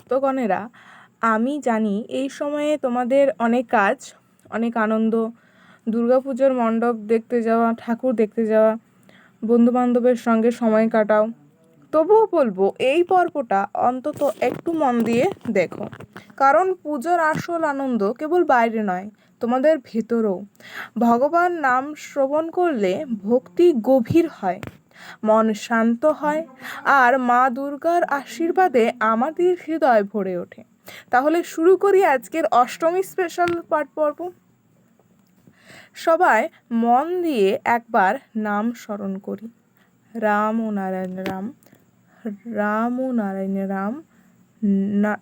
ভক্তগণেরা, আমি জানি এই সময়ে তোমাদের অনেক কাজ, অনেক আনন্দ, দুর্গাপুজোর মণ্ডপ দেখতে যাওয়া, ঠাকুর দেখতে যাওয়া, বন্ধুবান্ধবের সঙ্গে সময় কাটাও। তবুও বলব, এই পর্বটা অন্তত একটু মন দিয়ে দেখো। কারণ পুজোর আসল আনন্দ কেবল বাইরে নয়, তোমাদের ভেতরেও। ভগবান নাম শ্রবণ করলে ভক্তি গভীর হয়। মন শান্ত হয় আর মা দুর্গার আশীর্বাদে আমাদের হৃদয় ভরে ওঠে। তাহলে শুরু করি আজকের অষ্টমী স্পেশাল পাঠ পর্ব। সবাই মন দিয়ে একবার নাম স্মরণ করি। রাম ও নারায়ণ রাম রাম ও নারায়ণ রাম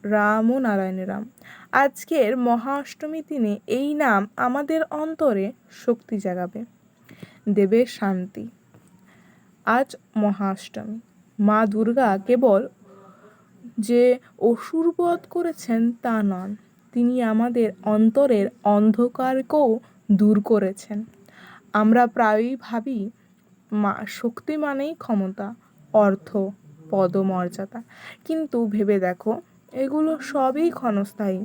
রাম ও নারায়ণ রাম। আজকের মহা অষ্টমী দিনে এই নাম আমাদের অন্তরে শক্তি জাগাবে। দেবে শান্তি। আজ মহাষ্টমী। মা দুর্গা কেবল যে অসুরবধ করেছেন তা নন, তিনি আমাদের অন্তরের অন্ধকারকেও দূর করেছেন। আমরা প্রায়ই ভাবি, মা শক্তি মানেই ক্ষমতা, অর্থ, পদমর্যাদা। কিন্তু ভেবে দেখো, এগুলো সবই ক্ষণস্থায়ী।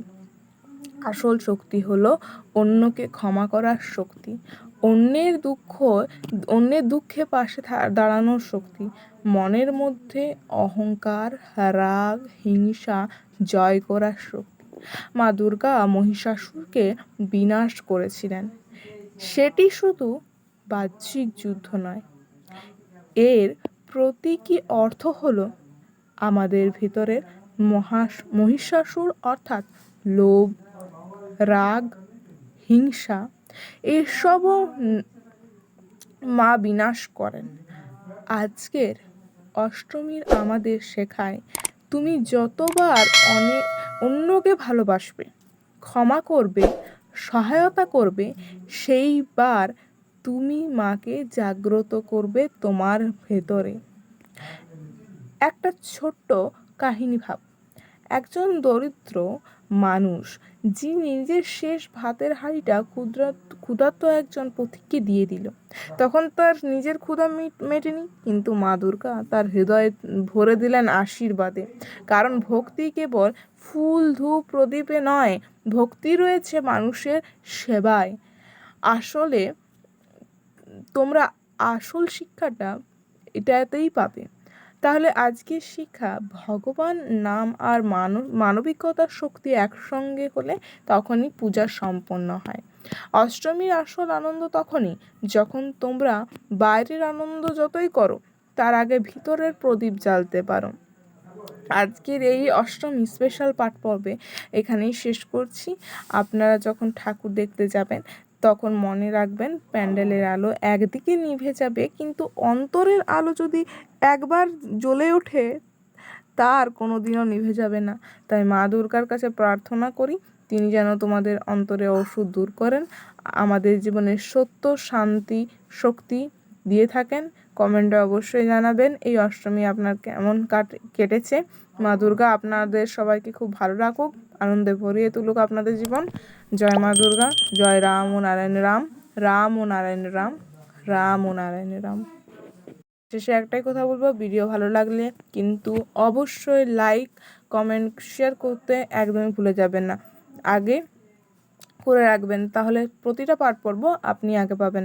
আসল শক্তি হলো অন্যকে ক্ষমা করার শক্তি। অন্যের দুঃখ, অন্যের দুঃখে পাশে দাঁড়ানোর শক্তি। মনের মধ্যে অহংকার, রাগ, হিংসা জয় করার শক্তি। মা দুর্গা মহিষাসুরকে বিনাশ করেছিলেন। সেটি শুধু বাহ্যিক যুদ্ধ নয়, এর প্রতীকী অর্থ হল আমাদের ভিতরের মহাস, মহিষাসুর অর্থাৎ লোভ রাগ, হিংসা, এসবও মা বিনাশ করেন। আজকের অষ্টমীর আমাদের শেখায়, তুমি যতবার অনেক অন্যকে ভালোবাসবে, ক্ষমা করবে, সহায়তা করবে, সেইবার তুমি মাকে জাগ্রত করবে তোমার ভেতরে। একটা ছোট্ট কাহিনী ভাব। একজন দরিদ্র মানুষ, যিনি নিজের শেষ ভাতের হাঁড়িটা ক্ষুদ্র, ক্ষুধার্ত একজন পথিককে দিয়ে দিল। তখন তার নিজের ক্ষুধা মিট- মেটেনি, কিন্তু মা দুর্গা তার হৃদয়ে ভরে দিলেন আশীর্বাদে। কারণ ভক্তি কেবল ফুল ধূপ প্রদীপে নয়, ভক্তি রয়েছে মানুষের সেবায়। আসলে তোমরা আসল শিক্ষাটা এটাতেই পাবে। তাহলে আজকের শিক্ষা ভগবান, নাম আর মানব, মানবিকতার শক্তি একসঙ্গে হলে তখনই পূজা সম্পন্ন হয়। অষ্টমীর আসল আনন্দ তখনই যখন তোমরা বাইরের আনন্দ যতই করো, তার আগে ভিতরের প্রদীপ জ্বালতে পারো। আজকের এই অষ্টমী স্পেশাল পাঠ পর্বে এখানেই শেষ করছি। আপনারা যখন ঠাকুর দেখতে যাবেন তখন মনে রাখবেন প্যান্ডেলের আলো একদিকে নিভে যাবে কিন্তু অন্তরের আলো যদি একবার জ্বলে ওঠে তার কোনো দিনও নিভে যাবে না। তাই মা দুর্গার কাছে প্রার্থনা করি তিনি যেন তোমাদের অন্তরে ওষুধ দূর করেন আমাদের জীবনে সত্য শান্তি শক্তি দিয়ে থাকেন। কমেন্টে অবশ্যই জানাবেন। এই অষ্টমী আপনার কেমন কাট, কেটেছে? মা দুর্গা আপনাদের সবাইকে খুব ভালো রাখুক, আনন্দে ভরিয়ে তুলুক আপনাদের জীবন। জয় মা দুর্গা, জয় রাম ও নারায়ণ রাম রাম ও নারায়ণ রাম রাম ও নারায়ণ রাম। শেষে একটাই কথা বলব, ভিডিও ভালো লাগলে কিন্তু অবশ্যই লাইক, কমেন্ট, শেয়ার করতে একদমই ভুলে যাবেন না। আগে করে রাখবেন, তাহলে প্রতিটা পাঠ পর্ব আপনি আগে পাবেন।